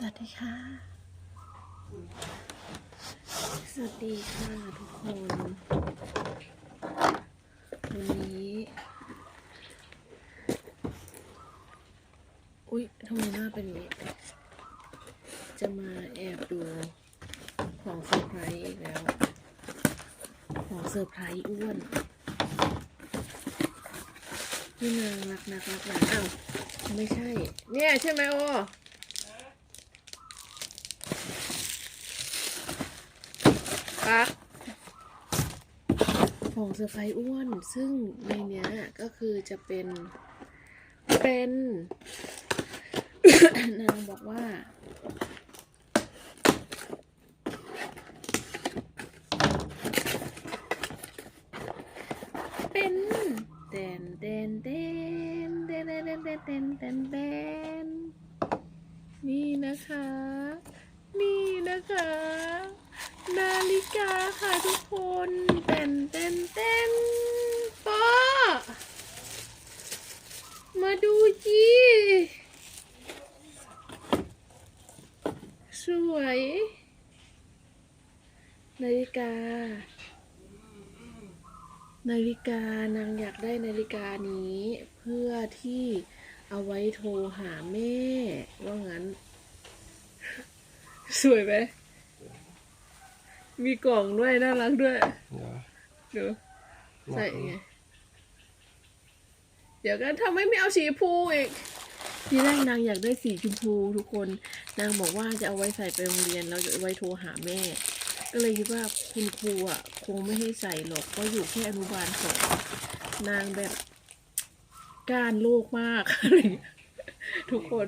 สวัสดีค่ะ สวัสดีค่ะทุกคน วันนี้ อุ๊ยทำไมหน้าเป็นนี้ จะมาแอบดูของเซอร์ไพรส์อีกแล้ว ของเซอร์ไพรส์อ้วนพี่นางรักนักรักหนาอ้าวไม่ใช่ เนี่ยใช่ไหมโอ ปักของเซอร์ไพรส์อ้วน ซึ่งในเนี้ยก็คือจะเป็น เป็น นางบอกว่าเป็นเต้นเต้นเต้นเต้นเต้นเต้นเต้นเต้นเต้นเต้นนี่นะคะ นี่นะคะ นาฬิกาค่ะทุกคนเต้นเต้นเต้นป้ามาดูจีสวย นาฬิกา นาฬิกานางอยากได้นาฬิกานี้ เพื่อที่เอาไว้โทรหาแม่ ว่างั้น สวยไหม มีกล่องด้วยน่ารักด้วยเดี๋ยวดูใส่ไงเดี๋ยวกันทำไมไม่เอาสีชมพูอีก ทีแรกนางอยากได้สีชมพูทุกคน นางบอกว่าจะเอาไว้ใส่ไปโรงเรียนแล้วจะเอาไว้โทรหาแม่ ก็เลยคิดว่าคุณครูอะคงไม่ให้ใส่หรอกเพราะอยู่แค่อนุบาลสองนางแบบการโลกมากอะไรอย่างเงี้ยทุกคน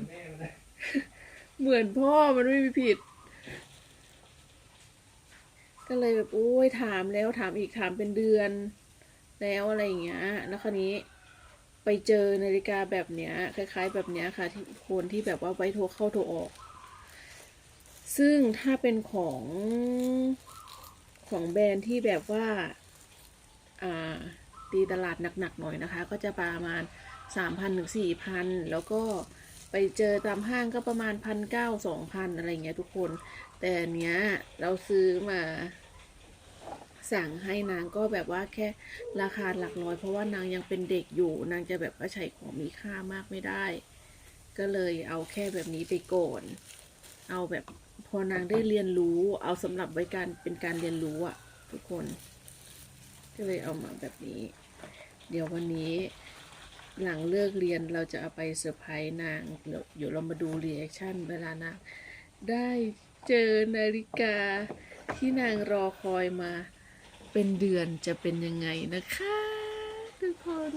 เหมือนพ่อมันไม่มีผิด ก็เลยแบบโอ้ยถามแล้วถามอีกถามเป็นเดือน แล้วอะไรอย่างเงี้ย แล้วคราวนี้ไปเจอนาฬิกาแบบเนี้ย คล้าย ๆ แบบเนี้ยค่ะ ที่คนที่แบบว่าไว้โทรเข้าโทรออก ซึ่งถ้าเป็นของของแบรนด์ที่แบบว่า อ่า ตีตลาดหนักๆหน่อยนะคะ ก็จะประมาณสามพันถึงสี่พันแล้วก็ไปเจอตามห้างก็ประมาณพันเก้าสองพันอะไรเงี้ยทุกคน แต่เนี้ยเราซื้อมา สั่งให้นางก็แบบว่าแค่ราคาหลักร้อย เพราะว่านางยังเป็นเด็กอยู่ นางจะแบบว่าใช้ของมีค่ามากไม่ได้ ก็เลยเอาแค่แบบนี้ไปก่อน เอาแบบพอนางได้เรียนรู้ เอาสำหรับไว้การเป็นการเรียนรู้อะทุกคน ก็เลยเอามาแบบนี้ เดี๋ยววันนี้หลังเลิกเรียนเราจะเอาไปเซอร์ไพรส์นางเดี๋ยวเดี๋ยวเรามาดูรีแอคชั่นเวลานางได้เจอนาฬิกาที่นางรอคอยมา เป็นเดือนจะเป็นยังไงนะคะ ทุกคน